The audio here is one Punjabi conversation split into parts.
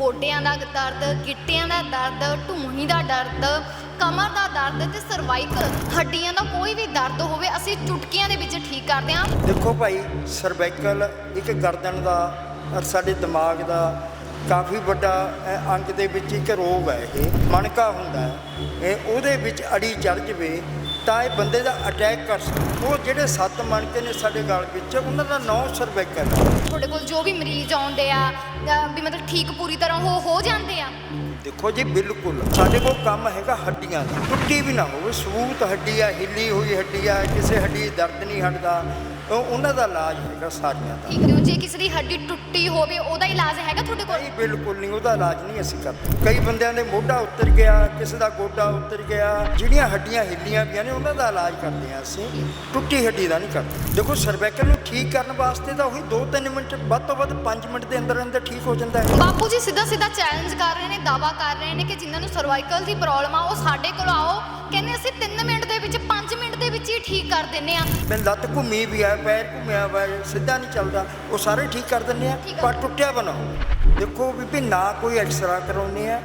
ਗੋਡਿਆਂ ਦਾ ਦਰਦ, ਗਿੱਟਿਆਂ ਦਾ ਦਰਦ ਢੂਹੀ ਦਾ ਦਰਦ, ਕਮਰ ਦਾ ਦਰਦ ਤੇ ਸਰਵਾਈਕਲ ਹੱਡੀਆਂ ਦਾ ਕੋਈ ਵੀ ਦਰਦ ਹੋਵੇ, ਅਸੀਂ ਚੁਟਕੀਆਂ ਦੇ ਵਿੱਚ ਠੀਕ ਕਰਦੇ ਹਾਂ। ਦੇਖੋ ਭਾਈ ਸਰਵਾਈਕਲ ਇੱਕ ਗਰਦਨ ਦਾ ਔਰ ਸਾਡੇ ਦਿਮਾਗ ਦਾ ਕਾਫੀ ਵੱਡਾ ਅੰਗ ਦੇ ਵਿੱਚ ਇੱਕ ਰੋਗ ਹੈ ਇਹ, ਮਣਕਾ ਹੁੰਦਾ ਹੈ। ਇਹ ਉਹਦੇ ਵਿੱਚ ਅੜੀ ਚੜ ਜਵੇ ਤਾਂ ਇਹ ਬੰਦੇ ਦਾ ਅਟੈਕ ਕਰ ਸਕਦਾ। ਉਹ ਜਿਹੜੇ ਸੱਤ ਮਣਕੇ ਨੇ ਸਾਡੇ ਗਲ ਵਿੱਚ ਉਹਨਾਂ ਦਾ ਨੌ ਸਰਵਾਈਕਲ ਤੁਹਾਡੇ ਕੋਲ ਜੋ ਵੀ ਮਰੀਜ਼ ਆਉਂਦੇ ਆ ਵੀ ਮਤਲਬ ਠੀਕ ਪੂਰੀ ਤਰ੍ਹਾਂ ਹੋ ਹੋ ਜਾਂਦੇ ਆ? ਦੇਖੋ ਜੀ ਬਿਲਕੁਲ। ਸਾਡੇ ਕੋਲ ਕੰਮ ਹੈਗਾ ਹੱਡੀਆਂ ਦਾ। ਟੁੱਟੀ ਵੀ ਨਾ ਹੋਵੇ ਸਬੂਤ ਹੱਡੀ ਆ ਹਿੱਲੀ ਹੋਈ ਹੱਡੀ ਆ ਕਿਸੇ ਹੱਡੀ 'ਚ ਦਰਦ ਨਹੀਂ ਹਟਦਾ। ਉਹ ਉਹਨਾਂ ਦਾ ਇਲਾਜ ਹੈਗਾ ਸਾਰੀਆਂ ਦਾ। ਠੀਕ ਜੇ ਕਿਸੇ ਦੀ ਹੱਡੀ ਟੁੱਟੀ ਹੋਵੇ ਉਹਦਾ ਇਲਾਜ ਹੈਗਾ ਤੁਹਾਡੇ ਕੋਲ? ਨਹੀਂ ਬਿਲਕੁਲ ਨਹੀਂ ਉਹਦਾ ਇਲਾਜ ਨਹੀਂ ਅਸੀਂ ਕਰਦੇ। ਕਈ ਬੰਦਿਆਂ ਦੇ ਮੋਢਾ ਉੱਤਰ ਗਿਆ ਕਿਸੇ ਦਾ ਗੋਡਾ ਉੱਤਰ ਗਿਆ ਜਿਹੜੀਆਂ ਹੱਡੀਆਂ ਹਿੱਲੀਆਂ ਪਈਆਂ ਨੇ ਉਹਨਾਂ ਦਾ ਇਲਾਜ ਕਰਦੇ ਹਾਂ ਅਸੀਂ। ਟੁੱਟੀ ਹੱਡੀ ਦਾ ਨਹੀਂ ਕਰਦੇ। ਦੇਖੋ ਸਰਵਾਈਕਲ ਨੂੰ ਠੀਕ ਕਰਨ ਵਾਸਤੇ ਤਾਂ ਉਹੀ 2-3 ਮਿੰਟ ਵੱਧ ਤੋਂ ਵੱਧ 5 ਮਿੰਟ ਦੇ ਅੰਦਰ ਅੰਦਰ ਠੀਕ ਹੋ ਜਾਂਦਾ ਹੈ। ਬਾਪੂ ਜੀ ਸਿੱਧਾ ਸਿੱਧਾ ਚੈਲੰਜ ਕਰ ਰਹੇ ਨੇ ਦਾਵਾ ਕਰ ਰਹੇ ਨੇ ਕਿ ਜਿਨ੍ਹਾਂ ਨੂੰ ਸਰਵਾਈਕਲ ਦੀ ਪ੍ਰੋਬਲਮ ਆ ਉਹ ਸਾਡੇ ਕੋਲ ਆਓ। ਕਹਿੰਦੇ ਅਸੀਂ 3 ਮਿੰਟ ਹੀ ਠੀਕ ਕਰ ਦਿੰਨੇ ਆ। ਮੈਂ ਲੱਤ ਘੁੰਮੀ ਵੀ ਆ ਪੈਰ ਘੁੰਮਿਆ ਵਾ ਸਿੱਧਾ ਨਹੀਂ ਚੱਲਦਾ। ਉਹ ਸਾਰੇ ਠੀਕ ਕਰ ਦਿੰਦੇ ਆ। ਪਰ ਟੁੱਟਿਆ ਬਣਾਓ ਦੇਖੋ ਵੀ ਵੀ ਨਾ ਕੋਈ ਐਕਸਰਾ ਕਰਾਉਂਦੇ ਆ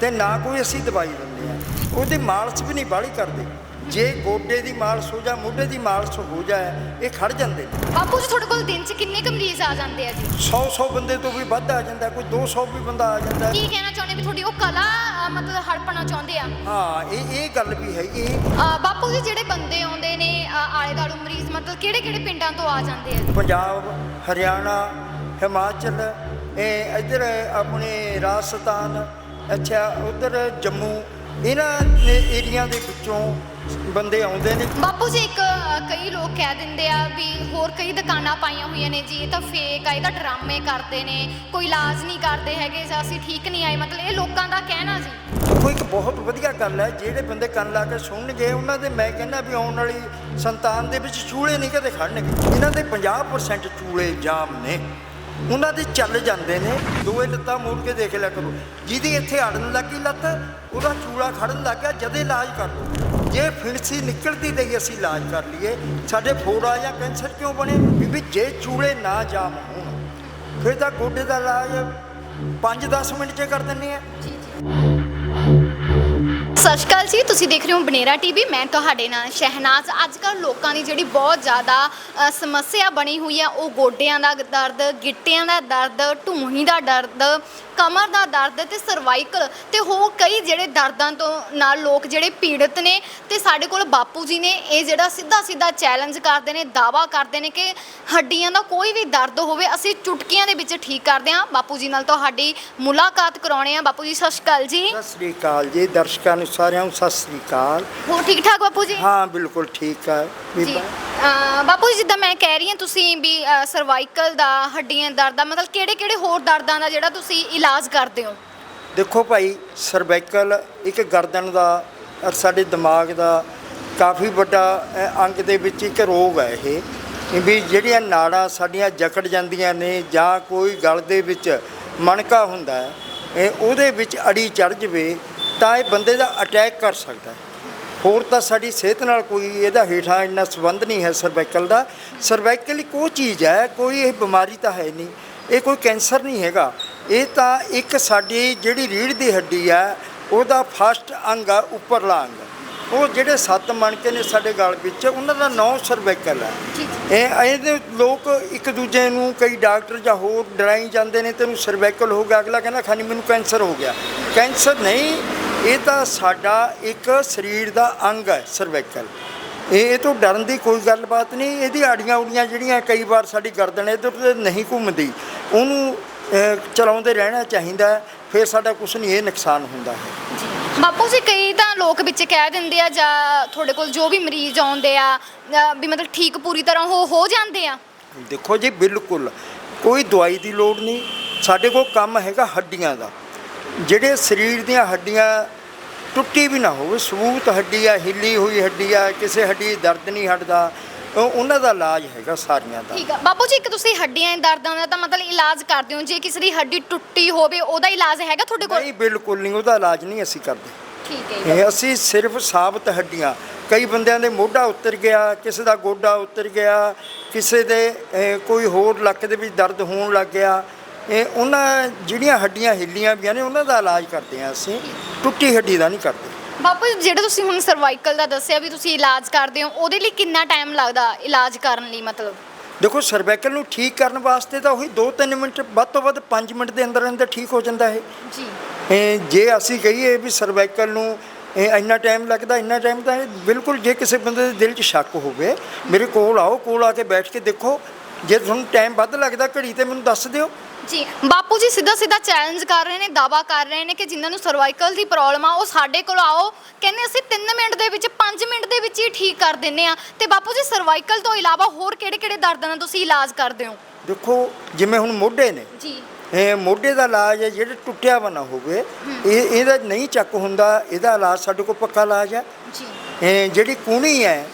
ਤੇ ਨਾ ਕੋਈ ਅਸੀਂ ਦਵਾਈ ਦਿੰਦੇ ਆ। ਉਹਦੀ ਮਾਲਸ਼ ਵੀ ਨਹੀਂ ਬਾਹਲੀ ਕਰਦੇ। ਜੇ ਗੋਡੇ ਦੀ ਮਾਲਸ਼ ਹੋ ਜਾ ਮੋਢੇ ਦੀ ਮਾਲਸ਼ ਹੋ ਜਾਏ ਇਹ ਖੜ ਜਾਂਦੇ ਨੇ। ਬਾਪੂ ਜੀ ਤੁਹਾਡੇ ਕੋਲ ਦਿਨ 'ਚ ਕਿੰਨੇ ਕੁ ਮਰੀਜ਼ ਆ ਜਾਂਦੇ ਆ ਜੀ? 100 100 ਬੰਦੇ ਤੋਂ ਵੀ ਵੱਧ ਆ ਜਾਂਦਾ ਕੋਈ 200 ਵੀ ਬੰਦਾ ਆ ਜਾਂਦਾ। ਕੀ ਕਹਿਣਾ ਚਾਹੁੰਦੇ ਵੀ ਤੁਹਾਡੀ ਉਹ ਕਲਾ ਮਤਲਬ ਹੜਪਣਾ ਚਾਹੁੰਦੇ ਆ? ਹਾਂ ਇਹ ਇਹ ਗੱਲ ਵੀ ਹੈਗੀ ਅਹ, ਬਾਪੂ ਜੀ ਜਿਹੜੇ ਬੰਦੇ ਆਉਂਦੇ ਨੇ ਆਲੇ ਦਾਲੂ ਮਰੀਜ਼ ਮਤਲਬ ਕਿਹੜੇ ਕਿਹੜੇ ਪਿੰਡਾਂ ਤੋਂ ਆ ਜਾਂਦੇ ਆ ਜੀ? ਪੰਜਾਬ ਹਰਿਆਣਾ ਹਿਮਾਚਲ ਇਹ ਇੱਧਰ ਆਪਣੇ ਰਾਜਸਥਾਨ ਅੱਛਾ ਉਧਰ ਜੰਮੂ ਇਹਨਾਂ ਏਰੀਆ ਦੇ ਵਿੱਚੋਂ ਬੰਦੇ ਆਉਂਦੇ ਨੇ। ਬਾਪੂ ਜੀ ਇੱਕ ਅ, ਕਈ ਲੋਕ ਕਹਿ ਦਿੰਦੇ ਆ ਵੀ ਹੋਰ ਕਈ ਦੁਕਾਨਾਂ ਪਾਈਆਂ ਹੋਈਆਂ ਨੇ ਜੀ ਇਹ ਤਾਂ ਫੇਕ ਆ ਇਹ ਤਾਂ ਡਰਾਮੇ ਕਰਦੇ ਨੇ ਕੋਈ ਇਲਾਜ ਨਹੀਂ ਕਰਦੇ ਹੈਗੇ ਜਾਂ ਅਸੀਂ ਠੀਕ ਨਹੀਂ ਆਏ ਮਤਲਬ ਇਹ ਲੋਕਾਂ ਦਾ ਕਹਿਣਾ ਜੀ। ਦੇਖੋ ਇੱਕ ਬਹੁਤ ਵਧੀਆ ਗੱਲ ਹੈ ਜਿਹੜੇ ਬੰਦੇ ਕੰਨ ਲਾ ਕੇ ਸੁਣਨਗੇ ਉਹਨਾਂ ਦੇ ਮੈਂ ਕਹਿੰਦਾ ਵੀ ਆਉਣ ਵਾਲੀ ਸੰਤਾਨ ਦੇ ਵਿੱਚ ਚੂਲੇ ਨਹੀਂ ਕਦੇ ਖੜਨਗੇ। ਇਹਨਾਂ ਦੇ 50% ਚੂਲੇ ਜਾਮ ਨੇ। ਉਹਨਾਂ ਦੇ ਚੱਲ ਜਾਂਦੇ ਨੇ। ਦੋਏ ਲੱਤਾਂ ਮੋੜ ਕੇ ਦੇਖ ਲਿਆ ਕਰੋ। ਜਿਹਦੀ ਇੱਥੇ ਅੜਨ ਲੱਗੀ ਲੱਤ ਉਹਦਾ ਚੂਲਾ ਖੜਨ ਲੱਗ ਗਿਆ ਜਦੇ ਇਲਾਜ ਕਰ ਲਓ। ਜੇ ਫਿਣਸੀ ਨਿਕਲਦੀ ਤੇ ਅਸੀਂ ਇਲਾਜ ਕਰ ਲਈਏ। ਸਾਡੇ ਫੋੜਾ ਜਾਂ ਕੈਂਸਰ ਕਿਉਂ ਬਣੇ? ਵੀ ਜੇ ਚੂਲੇ ਨਾ ਜਾਮ ਹੋਣ। ਫਿਰ ਤਾਂ ਗੋਡੇ ਦਾ ਇਲਾਜ 5-10 ਮਿੰਟ 'ਚ ਕਰ ਦਿੰਦੇ ਆ। ਸਤਿ ਸ਼੍ਰੀ ਅਕਾਲ ਜੀ ਤੁਸੀਂ ਦੇਖ ਰਹੇ ਹੋ ਬਨੇਰਾ ਟੀਵੀ। ਮੈਂ ਤੁਹਾਡੇ ਨਾਲ ਸ਼ਹਿਨਾਜ਼। ਅੱਜ ਕੱਲ੍ਹ ਲੋਕਾਂ ਦੀ ਜਿਹੜੀ ਬਹੁਤ ਜ਼ਿਆਦਾ ਅ, ਸਮੱਸਿਆ ਬਣੀ ਹੋਈ ਆ ਉਹ ਗੋਡਿਆਂ ਦਾ ਦਰਦ ਗਿੱਟਿਆਂ ਦਾ ਦਰਦ ਢੂਹੀ ਦਾ ਦਰਦ ਕਮਰ ਦਾ ਦਰਦ ਤੇ ਸਰਵਾਈਕਲ ਤੇ ਹੋਰ ਕਈ ਜਿਹੜੇ ਦਰਦਾਂ ਤੋਂ ਨਾਲ ਲੋਕ ਜਿਹੜੇ ਪੀੜਤ ਨੇ ਤੇ ਸਾਡੇ ਕੋਲ ਬਾਪੂ ਜੀ ਨੇ ਇਹ ਜਿਹੜਾ ਸਿੱਧਾ ਸਿੱਧਾ ਚੈਲੰਜ ਕਰਦੇ ਨੇ ਦਾਵਾ ਕਰਦੇ ਨੇ ਕਿ ਹੱਡੀਆਂ ਦਾ ਕੋਈ ਵੀ ਦਰਦ ਹੋਵੇ ਅਸੀਂ ਚੁਟਕੀਆਂ ਦੇ ਵਿੱਚ ਠੀਕ ਕਰਦੇ ਹਾਂ। ਬਾਪੂ ਜੀ ਨਾਲ ਤੁਹਾਡੀ ਮੁਲਾਕਾਤ ਕਰਾਉਣੇ ਆ ਬਾਪੂ ਜੀ ਸਤਿ ਸ਼੍ਰੀ ਅਕਾਲ ਜੀ। ਸਤਿ ਸ੍ਰੀ ਅਕਾਲ ਜੀ। ਦਰਸ਼ਕਾਂ ਨੂੰ ਸਾਰਿਆਂ ਨੂੰ ਸਤਿ ਸ੍ਰੀ ਅਕਾਲ। ਹੋਰ ਠੀਕ ਠਾਕ ਬਾਪੂ ਜੀ? ਹਾਂ ਬਿਲਕੁਲ ਠੀਕ ਹੈ ਜੀ ਬੀਬਾ ਅਹ ਬਾਪੂ ਜੀ ਜਿੱਦਾਂ ਮੈਂ ਕਹਿ ਰਹੀ ਹਾਂ ਤੁਸੀਂ ਵੀ ਸਰਵਾਈਕਲ ਦਾ ਹੱਡੀਆਂ ਦਰਦ ਦਾ ਮਤਲਬ ਕਿਹੜੇ ਕਿਹੜੇ ਹੋਰ ਦਰਦਾਂ ਦਾ ਜਿਹੜਾ ਤੁਸੀਂ ਇਲਾਜ ਕਰਦੇ ਹੋ? ਦੇਖੋ ਭਾਈ ਸਰਵਾਈਕਲ ਇੱਕ ਗਰਦਨ ਦਾ ਔਰ ਸਾਡੇ ਦਿਮਾਗ ਦਾ ਕਾਫੀ ਵੱਡਾ ਅ, ਅੰਗ ਦੇ ਵਿੱਚ ਇੱਕ ਰੋਗ ਹੈ ਇਹ। ਵੀ ਜਿਹੜੀਆਂ ਨਾੜਾਂ ਸਾਡੀਆਂ ਜਕੜ ਜਾਂਦੀਆਂ ਨੇ ਜਾਂ ਕੋਈ ਗਲ ਦੇ ਵਿੱਚ ਮਣਕਾ ਹੁੰਦਾ ਹੈ ਇਹ ਉਹਦੇ ਵਿੱਚ ਅੜੀ ਚੜ ਜਵੇ ਤਾਂ ਇਹ ਬੰਦੇ ਦਾ ਅਟੈਕ ਕਰ ਸਕਦਾ ਹੈ। ਹੋਰ ਤਾਂ ਸਾਡੀ ਸਿਹਤ ਨਾਲ ਕੋਈ ਇਹਦਾ ਹੇਠਾਂ ਇੰਨਾ ਸੰਬੰਧ ਨਹੀਂ ਹੈ ਸਰਵਾਈਕਲ ਦਾ। ਸਰਵਾਈਕਲ ਇੱਕ ਉਹ ਚੀਜ਼ ਹੈ ਕੋਈ ਇਹ ਬਿਮਾਰੀ ਤਾਂ ਹੈ ਨਹੀਂ। ਇਹ ਕੋਈ ਕੈਂਸਰ ਨਹੀਂ ਹੈਗਾ। ਇਹ ਤਾਂ ਇੱਕ ਸਾਡੀ ਜਿਹੜੀ ਰੀੜ੍ਹ ਦੀ ਹੱਡੀ ਹੈ ਉਹਦਾ ਫਸਟ ਅੰਗ ਆ ਉੱਪਰਲਾ ਅੰਗ। ਉਹ ਜਿਹੜੇ ਸੱਤ ਮਣਕੇ ਨੇ ਸਾਡੇ ਗਲ ਵਿੱਚ ਉਹਨਾਂ ਦਾ ਨੌ ਸਰਵਾਈਕਲ ਹੈ। ਇਹ ਇਹਦੇ ਲੋਕ ਇੱਕ ਦੂਜੇ ਨੂੰ ਕਈ ਡਾਕਟਰ ਜਾਂ ਹੋਰ ਡਰਾਈ ਜਾਂਦੇ ਨੇ ਤੈਨੂੰ ਸਰਵਾਈਕਲ ਹੋ ਗਿਆ ਅਗਲਾ ਕਹਿੰਦਾ ਖਾਨੀ ਮੈਨੂੰ ਕੈਂਸਰ ਹੋ ਗਿਆ। ਕੈਂਸਰ ਨਹੀਂ ਇਹ ਤਾਂ ਸਾਡਾ ਇੱਕ ਸਰੀਰ ਦਾ ਅੰਗ ਹੈ ਸਰਵਾਈਕਲ ਇਹ ਇਹ ਤੋਂ ਡਰਨ ਦੀ ਕੋਈ ਗੱਲਬਾਤ ਨਹੀਂ। ਇਹਦੀ ਆੜੀਆਂ ਉੜੀਆਂ ਜਿਹੜੀਆਂ ਕਈ ਵਾਰ ਸਾਡੀ ਗਰਦਨ ਇੱਧਰ ਉੱਧਰ ਨਹੀਂ ਘੁੰਮਦੀ ਉਹਨੂੰ ਚਲਾਉਂਦੇ ਰਹਿਣਾ ਚਾਹੀਦਾ ਫਿਰ ਸਾਡਾ ਕੁਝ ਨਹੀਂ ਇਹ ਨੁਕਸਾਨ ਹੁੰਦਾ ਹੈ। ਬਾਪੂ ਜੀ ਕਈ ਤਾਂ ਲੋਕ ਵਿੱਚ ਕਹਿ ਦਿੰਦੇ ਆ ਜਾਂ ਤੁਹਾਡੇ ਕੋਲ ਜੋ ਵੀ ਮਰੀਜ਼ ਆਉਂਦੇ ਆ ਵੀ ਮਤਲਬ ਠੀਕ ਪੂਰੀ ਤਰ੍ਹਾਂ ਹੋ ਹੋ ਜਾਂਦੇ ਆ। ਦੇਖੋ ਜੀ ਬਿਲਕੁਲ। ਕੋਈ ਦਵਾਈ ਦੀ ਲੋੜ ਨਹੀਂ। ਸਾਡੇ ਕੋਲ ਕੰਮ ਹੈਗਾ ਹੱਡੀਆਂ ਦਾ। ਜਿਹੜੇ ਸਰੀਰ ਦੀਆਂ ਹੱਡੀਆਂ ਟੁੱਟੀ ਵੀ ਨਾ ਹੋਵੇ ਸਬੂਤ ਹੱਡੀ ਆ ਹਿੱਲੀ ਹੋਈ ਹੱਡੀ ਆ ਕਿਸੇ ਹੱਡੀ ਦਰਦ ਨਹੀਂ ਹਟਦਾ ਉਹ- ਉਹਨਾਂ ਦਾ ਇਲਾਜ ਹੈਗਾ ਸਾਰੀਆਂ ਦਾ। ਠੀਕ ਆ। ਬਾਪੂ ਜੀ ਇੱਕ ਤੁਸੀਂ ਹੱਡੀਆਂ ਦੇ ਦਰਦਾਂ ਦਾ ਤਾਂ ਮਤਲਬ ਇਲਾਜ ਕਰਦੇ ਹੋ। ਜੇ ਕਿਸੇ ਦੀ ਹੱਡੀ ਟੁੱਟੀ ਹੋਵੇ ਉਹਦਾ ਇਲਾਜ ਹੈਗਾ ਤੁਹਾਡੇ ਕੋਲ? ਨਹੀਂ ਬਿਲਕੁਲ ਨਹੀਂ ਉਹਦਾ ਇਲਾਜ ਨਹੀਂ ਅਸੀਂ ਕਰਦੇ। ਠੀਕ ਹੈ ਜੀ। ਇਹ ਅਸੀਂ ਸਿਰਫ ਸਾਬਤ ਹੱਡੀਆਂ। ਕਈ ਬੰਦਿਆਂ ਦੇ ਮੋਢਾ ਉੱਤਰ ਗਿਆ ਕਿਸੇ ਦਾ ਗੋਡਾ ਉੱਤਰ ਗਿਆ ਕਿਸੇ ਦੇ ਅਹ, ਕੋਈ ਹੋਰ ਲੱਕ ਦੇ ਵਿੱਚ ਦਰਦ ਹੋਣ ਲੱਗ ਗਿਆ ਇਹ ਉਹਨਾਂ ਜਿਹੜੀਆਂ ਹੱਡੀਆਂ ਹਿੱਲੀਆਂ ਵੀਆਂ ਨੇ ਉਹਨਾਂ ਦਾ ਇਲਾਜ ਕਰਦੇ ਆ ਅਸੀਂ। ਟੁੱਟੀ ਹੱਡੀ ਦਾ ਨਹੀਂ ਕਰਦੇ। ਬਾਪੂ ਜੀ, ਜਿਹੜਾ ਤੁਸੀਂ ਹੁਣ ਸਰਵਾਈਕਲ ਦਾ ਦੱਸਿਆ ਵੀ ਤੁਸੀਂ ਇਲਾਜ ਕਰਦੇ ਹੋ ਉਹਦੇ ਲਈ ਕਿੰਨਾ ਟਾਈਮ ਲੱਗਦਾ ਇਲਾਜ ਕਰਨ ਲਈ ਮਤਲਬ? ਦੇਖੋ ਸਰਵਾਈਕਲ ਨੂੰ ਠੀਕ ਕਰਨ ਵਾਸਤੇ ਤਾਂ ਉਹੀ 2-3 ਮਿੰਟ ਵੱਧ ਤੋਂ ਵੱਧ 5 ਮਿੰਟ ਦੇ ਅੰਦਰ ਅੰਦਰ ਠੀਕ ਹੋ ਜਾਂਦਾ ਹੈ ਜੀ। ਇਹ ਜੇ ਅਸੀਂ ਕਹੀਏ ਵੀ ਸਰਵਾਈਕਲ ਨੂੰ ਇਹ ਇੰਨਾ ਟਾਈਮ ਲੱਗਦਾ ਇੰਨਾ ਟਾਈਮ ਤਾਂ ਇਹ ਬਿਲਕੁਲ ਜੇ ਕਿਸੇ ਬੰਦੇ ਦੇ ਦਿਲ 'ਚ ਸ਼ੱਕ ਹੋਵੇ ਮੇਰੇ ਕੋਲ ਆਓ ਕੋਲ ਆ ਕੇ ਬੈਠ ਕੇ ਦੇਖੋ ਜੇ ਤੁਹਾਨੂੰ ਟਾਈਮ ਵੱਧ ਲੱਗਦਾ ਘੜੀ ਤੇ ਮੈਨੂੰ ਦੱਸ ਦਿਓ। ਜੀ ਬਾਪੂ ਜੀ ਸਿੱਧਾ ਸਿੱਧਾ ਚੈਲੰਜ ਕਰ ਰਹੇ ਨੇ ਦਾਵਾ ਕਰ ਰਹੇ ਨੇ ਕਿ ਜਿਨ੍ਹਾਂ ਨੂੰ ਸਰਵਾਈਕਲ ਦੀ ਪ੍ਰੋਬਲਮ ਆ ਉਹ ਸਾਡੇ ਕੋਲ ਆਓ। ਕਹਿੰਦੇ ਅਸੀਂ 3 ਮਿੰਟ ਦੇ ਵਿੱਚ 5 ਮਿੰਟ ਦੇ ਵਿੱਚ ਹੀ ਠੀਕ ਕਰ ਦਿੰਨੇ ਆ। ਤੇ ਬਾਪੂ ਜੀ ਸਰਵਾਈਕਲ ਤੋਂ ਇਲਾਵਾ ਹੋਰ ਕਿਹੜੇ ਕਿਹੜੇ ਦਰਦਾਂ ਦਾ ਤੁਸੀਂ ਇਲਾਜ ਕਰਦੇ ਹੋ? ਦੇਖੋ ਜਿਵੇਂ ਹੁਣ ਮੋਢੇ ਨੇ ਜੀ। ਇਹ ਮੋਢੇ ਦਾ ਇਲਾਜ ਹੈ ਜਿਹੜਾ ਟੁੱਟਿਆ ਬਣਾ ਹੋਵੇ ਇਹ ਇਹਦਾ ਨਹੀਂ ਚੱਕ ਹੁੰਦਾ ਇਹਦਾ ਇਲਾਜ ਸਾਡੇ ਕੋਲ ਪੱਕਾ ਇਲਾਜ ਹੈ। ਜੀ। ਇਹ ਜਿਹੜੀ ਕੂਣੀ ਹੈ